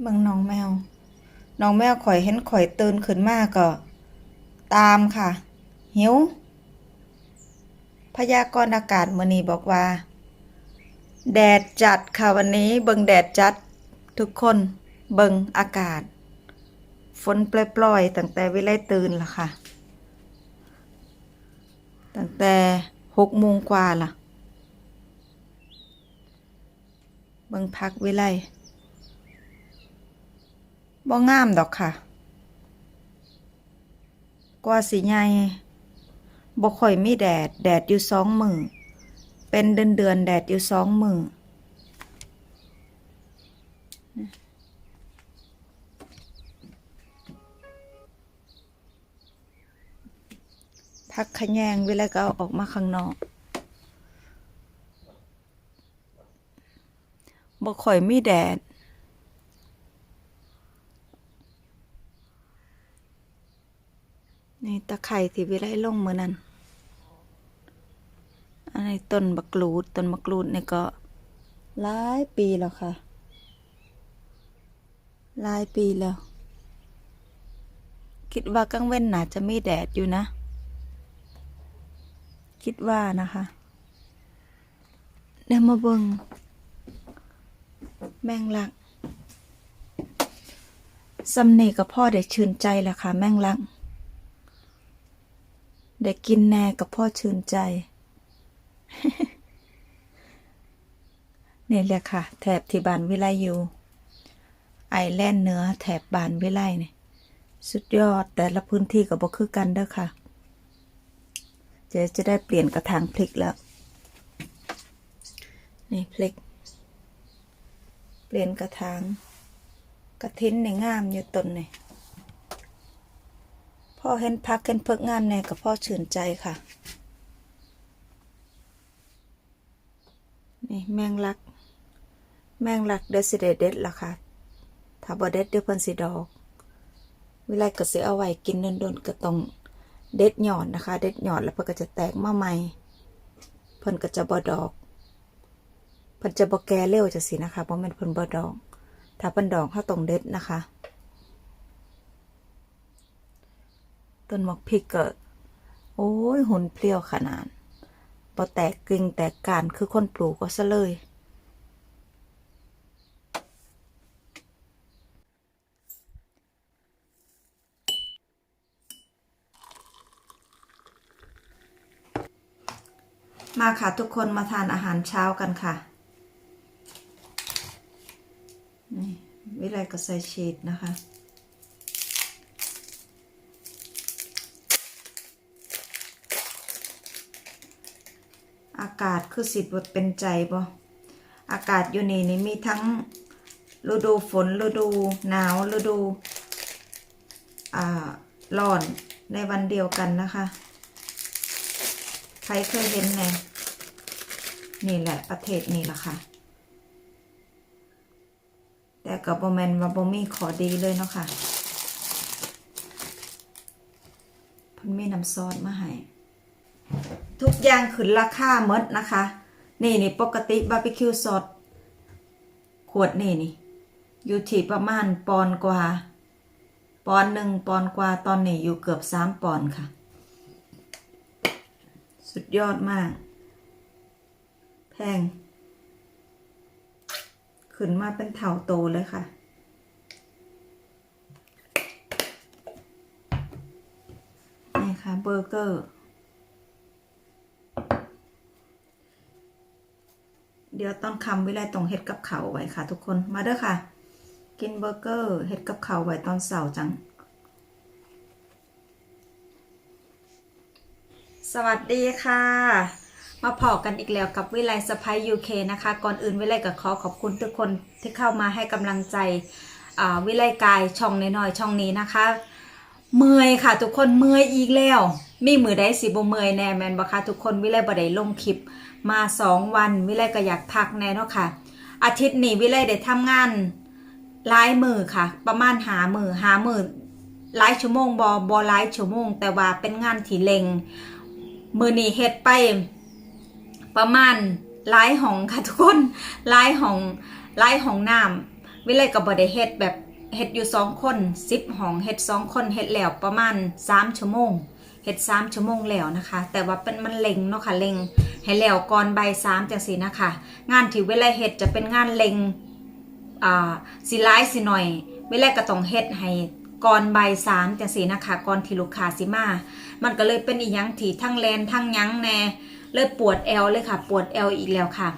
เบิ่งน้องแมว น้องแมวข่อยเห็นข่อยตื่นขึ้นมากก็ ตามค่ะ หิว พยากรณ์อากาศมื้อนี้บอกว่า แดดจัดค่ะวันนี้ เบิ่งแดดจัด ทุกคนเบิ่งอากาศ ฝนปล่อยๆตั้งแต่เวลาตื่นละค่ะ ตั้งแต่หกโมงกว่าล่ะ เบิ่งพักวิไล บ่งามดอกค่ะ กว่าสิใหญ่บ่ค่อยมีแดด แดดอยู่สองมือเป็นเดือนเดือนแดดอยู่สองมือพักขยงเวลาก็เอาออกมาข้างนอกบ่ค่อยมีแดด นี่ตะไคร่ที่วิไลลงมือนั้นอันนี้ต้นมะกรูดต้นมะกรูดนี่ก็หลายปีแล้วค่ะหลายปีแล้ว คิดว่ากลางเว้นน่าจะมีแดดอยู่นะ คิดว่านะคะเดี๋ยวมาเบิงแมงลักสำเนกับพ่อได้ชื่นใจแล้วค่ะ แมงลัก ได้กินแน่กับพ่อชื่นใจ นี่แหละค่ะ แถบที่บานวิไลอยู่ ไอแลนด์เหนือแถบบานวิไลเนี่ยสุดยอดแต่ละพื้นที่ก็บ่คือกันเด้อค่ะ เจะจะได้เปลี่ยนกระถางพลิกแล้ว นี่พลิก เปลี่ยนกระถางกระทิ้นในงามอยู่ต้นนี่ พ่อเห็นพักเห็นเพิกงามแน่กับพ่อชื่นใจค่ะ นี่แมงลัก แมงลักเดซิเดเด็ดละค่ะ ถ้าบ่เด็ดเดี๋ยวเพิ่นสิดอก เวลาก็สิเอาไว้กินโดนๆก็ต้องเด็ดหยอดนะคะ เด็ดหยอดแล้วเพิ่นก็จะแตกมาใหม่ เพิ่นก็จะบ่ดอก เพิ่นจะบ่แก่เร็วจังซี่นะคะบ่แม่นเพิ่นบ่ดอก ถ้าเพิ่นดอกเฮาต้องเด็ดนะคะ ต้นหมกพริกก็โอ้ยหุนเพลียวขนาดบ่แตกกิ่งแตกการคือคนปลูกก็ซะเลยมาค่ะทุกคนมาทานอาหารเช้ากันค่ะ นี่วิไลก็ใส่ชีสนะคะากาศคือสิบเป็นใจบ่อากาศอยู่นี่นี่มีทั้งฤดูฝนฤดูหนาวฤดูอ่าร้อนในวันเดียวกันนะคะ ใครเคยเห็นแน่นี่แหละประเทศนี่แหละค่ะ แต่กับบแมนว่าบ่มีขอดีเลยเนาะค่ะพิ่นมีน้ำซอสมาให้ ทุกอย่างขึ้นราคาหมดนะคะ นี่นี่ปกติบาร์บีคิวซอสขวดนี่นี่อยู่ที่ประมาณปอนกว่า ปอนหนึ่งปอนกว่าตอนนี้อยู่เกือบสามปอนค่ะ สุดยอดมาก แพง ขึ้นมาเป็นเท่าโตเลยค่ะนี่ค่ะเบอร์เกอร์ ดี๋ยวตอนคำวิไลตรงเฮ็ดกับเขาไว้ค่ะ ทุกคน มาเด้อค่ะ กินเบอร์เกอร์เฮ็ดกับเขาไว้ตอนเสาร์จัง สวัสดีค่ะ มาพอกันอีกแล้วกับวิไลสไปยูเคนะคะ ก่อนอื่นวิไลก็ขอขอบคุณทุกคนที่เข้ามาให้กำลังใจวิไลกายช่องน้อยๆช่องนี้นะคะ เมื่อยค่ะ ทุกคนเมื่อยอีกแล้ว มีมือได้สิบ่เมื่อยแน่แมนบ่คะทุกคนวิไลบ่ได้ลงคลิปมาสองวันวิไลก็อยากพักแน่เนาะค่ะ อาทิตย์นี้วิไลได้ทำงานหลายมือค่ะ ประมาณหามือหามือหลายชั่วโมงบอบอหลายชั่วโมง แต่ว่าเป็นงานที่เล็งมือนี้เฮ็ดไป ประมาณหลายห้องค่ะทุกคนหลายห้องหลายห้องน้ำวิไลก็บ่ได้เฮ็ดแบบ เฮ็ดอยู่สองคน10ห้องเฮ็ดสองคนเฮ็ดแล้วประมาณ3ชั่วโมงเฮ็ด3ชั่วโมงแล้วนะคะ แต่ว่าเป็นมันเล็งเนาะค่ะเล็งให้แล้วก่อนใบ่าย3จังซี่นะคะ งานที่เวิไลเฮ็ดจะเป็นงานเล็งอ่าสิหลายสิหน่อย เวิไลก็ต้องเฮ็ดให้ก่อนใบ่าย3จังซี่นะคะก่อนที่ลูกค้าสิมา มันก็เลยเป็นอีหยังที่ทั้งแลนทั้งยังแน่เลยปวดแอวเลยค่ะ ปวดแอวอีกแล้วค่ะ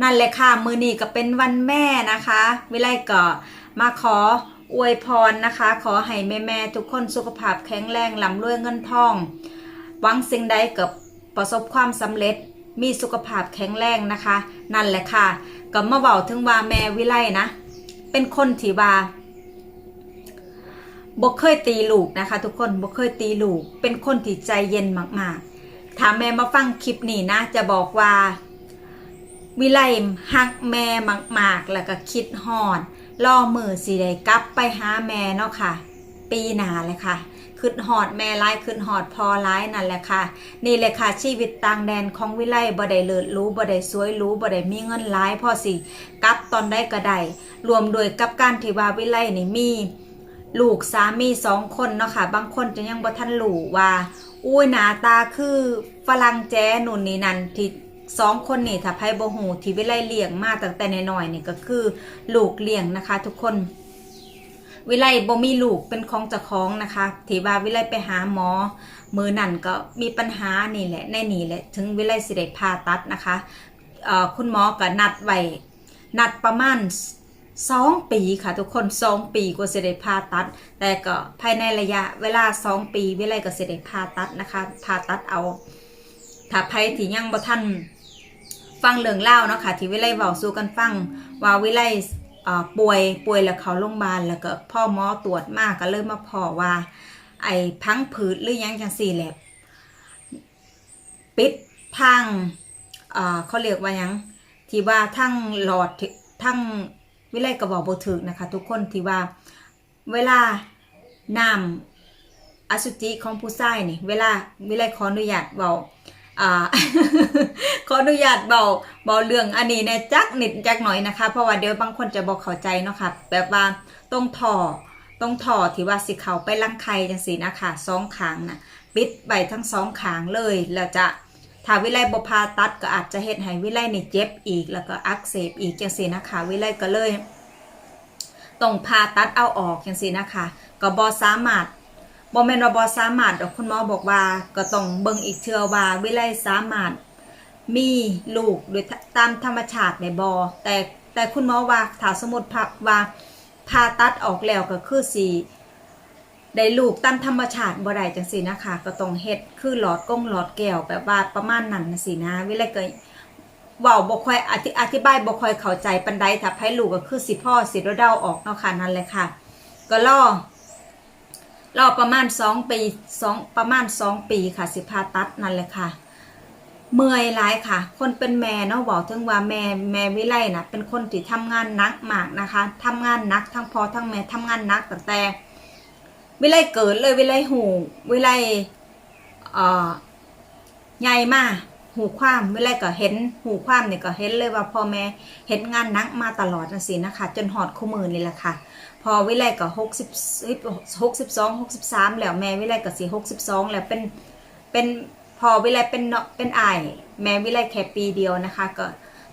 นั่นแหละค่ะมือนี้ก็เป็นวันแม่นะคะ วิไลก็มาขอ อวยพรนะคะ ขอให้แม่แม่ทุกคนสุขภาพแข็งแรงลำรวยเงินทองหวังสิ่งใดกับประสบความสำเร็จมีสุขภาพแข็งแรงนะคะ นั่นแหละค่ะก็มาเบาถึงว่าแม่วิไลนะ เป็นคนที่ว่าบ่เคยตีลูกนะคะ ทุกคนบ่เคยตีลูก เป็นคนที่ใจเย็นมากๆถ้าแม่มาฟังคลิปนี้นะ จะบอกว่า วิไลฮักแม่มากๆ แล้วก็คิดฮอดล่อมือสิได้กลับไปหาแม่เนาะค่ะ ปีหนาเลยค่ะขึ้นหอดแม่ร้ายขึ้นหอดพอร้ายนั่นแหละค่ะ นี่เลยค่ะชีวิตต่างแดนของวิไลบ่ได้เลิศรู้บ่ได้สวยรู้บ่ได้มีเงินร้ายพอสิกลับตอนได้ก็ไดรวมโดยกับการที่ว่าวิไลนี่มี ลูกสามีสองคนเนาะค่ะ บางคนจะยังบ่ทันรู้ว่า อุ้ยหนาตาคือฝรั่งแจ้นุ่นนี่นั่นที่ สองคนนี่ถ้าไพ่บหูที่วิไลเลี้ยงมาตั้งแต่ในน้อยนี่ก็คือลูกเลี้ยงนะคะ ทุกคน วิไลบ่มีลูกเป็นของจ้าของนะคะที่ว่าวิไลไปหาหมอ มือนั่นก็มีปัญหานี่แหละแน่นี่แหละ ถึงวิไลสิได้ผ่าตัดนะคะคุณหมอก็นัดไว้นัดประมาณสองปีค่ะ ทุกคนสองปีกว่าสิได้ผ่าตัด แต่ก็ภายในระยะเวลาสองปี วิไลก็สิได้ผ่าตัดนะคะผ่าตัดเอา ถ้าไผที่ยังบ่ทัน ฟังเรื่องเล่าเนาะค่ะที่วิไลเว้าสู่กันฟังว่าวิไลป่วยป่วยแล้วเขาโรงพยาบาลแล้วก็พ่อหมอตรวจมากก็เลยมมาพอว่า ไอ้พังผืดหรือยังจังสี่แหละปิดทางเขาเรียกว่ายังที่ว่าทั้งหลอดทั้งวิไลกระบอกบถึกนะคะ ทุกคนที่ว่าเวลานำอสุจิของผู้ชายนี่ เวลาวิไลขออนุญาตเบา อ่าขออนุญาตเบาเบาเรื่องอันนี้เนี่ยจักนิดจักหน่อยนะคะ เพราะว่าเดี๋ยวบางคนจะบอกเข้าใจเนาะค่ะแบบว่าตรงท่อตรงท่อที่ว่าสิเขาไปลังไข่จังสีนะคะสองขางนะปิดไว้ทั้งสองขางเลยแล้วจะถ้าวิไลบพาตัดก็อาจจะเฮ็ดให้วิไลนี่เจ็บอีกแล้วก็อักเสบอีกจังสีนะคะ วิไลก็เลยต้องผ่าตัดเอาออกจังสีนะคะ ก็บอสามารถ บอแมนว่าบอสามารถดอกคุณหมอบอกว่าก็ต้องเบิ่งอีกเทื่อว่าวิไลสามารถมีลูกโดยตามธรรมชาติในบอแต่แต่คุณหมอว่าถ้าสมมติพาว่าผ่าตัดออกแล้วก็คือสีได้ลูกตามธรรมชาติบ่ได้จังซี่นะคะ ก็ต้องเฮ็ดคือหลอดก้งหลอดแก้วแบบว่าประมาณนั้นสินะ วิไลก็เว้าบ่ค่อยอธิอธิบายบ่ค่อยเข้าใจปานใดถ้าให้ลูกก็คือสิพ่อสิเดาออกเนาะค่ะนั่นแหละค่ะ ก็รอ รอประมาณสองปีสองประมาณสองปีค่ะสิพาตัดนั่นแหละค่ะ เมื่อยหลายค่ะ คนเป็นแม่เนาะบอกถึงว่าแม่แม่วิไลนะเป็นคนที่ทำงานหนักมากนะคะทำงานหนักทั้งพ่อทั้งแม่ทำงานหนักตั้งแต่ วิไลเกิดเลยวิไลหูวิไลเอ่อใหญ่มากหูความวิไลก็เห็นหูความเนี่ยก็เห็นเลยว่าพ่อแม่เห็นงานหนักมาตลอดนะสินะคะ จนหอดคู่มือนี่แหละค่ะ พอวิไลก็หกสิบหกสิบสองหกสิบสามแล้วแม่วิไลก็สี่หกสิบสองแล้วเป็นเป็นพอวิไลเป็นเนาะเป็นไอแม่วิไลแค่ปีเดียวนะคะ ก็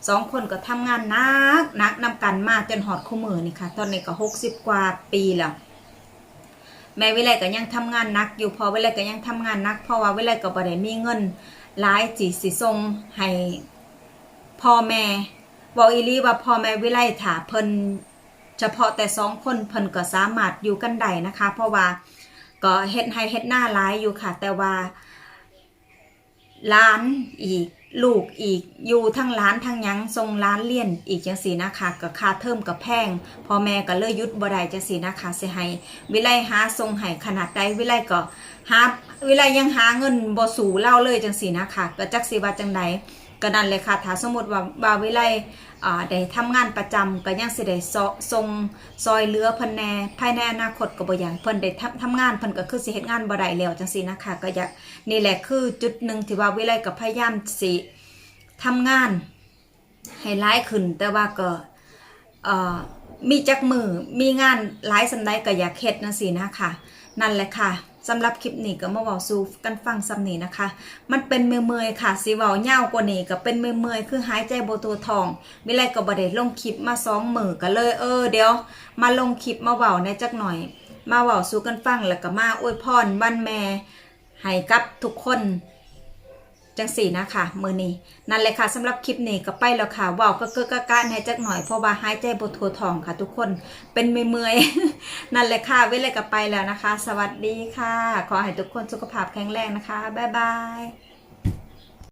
สองคนก็ทำงานนักนักนำกันมาจนหอดคู่มือนี่ค่ะตอนนี้ก็หกสิบกว่าปีแล้วแม่วิไลก็ยังทำงานนัก อยู่พอวิไลก็ยังทำงานนัก เพราะว่าวิไลก็บ่ได้มีเงินหลายจีสิส่งให้พ่อแม่บอกอีลีว่าพ่อแม่วิไลถาเพิ่น เฉพาะแต่สองคนเพิ่นก็สามารถอยู่กันได้นะคะ เพราะว่าก็เฮ็ดให้เฮ็ดหน้าร้ายอยู่ค่ะ แต่ว่าร้านอีกลูกอีกอยู่ทั้งร้านทั้งยังทรงร้านเลี่ยนอีกจังสีนะคะก็ค่าเทอมกับแพงพ่อแม่ก็เลยยุดบ่ได้จังสีนะคะเสิให้วิไลหาทรงให้ขนาดใดวิไลก็หาวิไลยังหาเงินบ่สูเล่าเลยจังสีนะคะก็จักสิว่าจังใด ก็นั่นเลยค่ะถ้าสมมติว่าว่าวิไลอ่าได้ทำงานประจำก็ยังสิได้ทรงซอยเลือเพิ่นแหน่ภายในอนาคตก็บ่อย่ากให้เพิ่นได้ทำทำงานเพิ่นก็คือสิเฮ็ดงานบ่ได้แล้วจังซี่นะคะก็อยากนี่แหละคือจุดหนึ่งที่ว่าวิไลก็พยายามสิทำงานให้หลายขึ้น แต่ว่าก็เอ่อมีจักมือมีงานหลายสำไดก็อยากเฮ็ดนั่นสินะค่ะนั่นแหละค่ะ สำหรับคลิปนี้ก็มาเว้าสู่กันฟังซ้ำนี้นะคะ มันเป็นเมื่อยๆค่ะสีเว้ายาวกว่านี้ก็เป็นเมื่อยๆคือหายใจบ่ตัวทองมิไรก็บเดลงคลิปมาสองมื้อก็เลยเออเดี๋ยว มาลงคลิปมาเบาในจักหน่อย มาเบาสู่กันฟังแล้วก็มาอวยพรวันแม่ให้กับทุกคน จังสี่นะคะมือนี้นั่นเลยค่ะสำหรับคลิปนี้ก็ไปแล้วค่ะว้าวก็เกิกกะในจักหน่อยเพราะว่าหายใจบทัวทองค่ะ ทุกคนเป็นเมื่อยๆนั่นเลยค่ะเวลาก็ไปแล้วนะคะ สวัสดีค่ะ ขอให้ทุกคนสุขภาพแข็งแรงนะคะบ๊ายบาย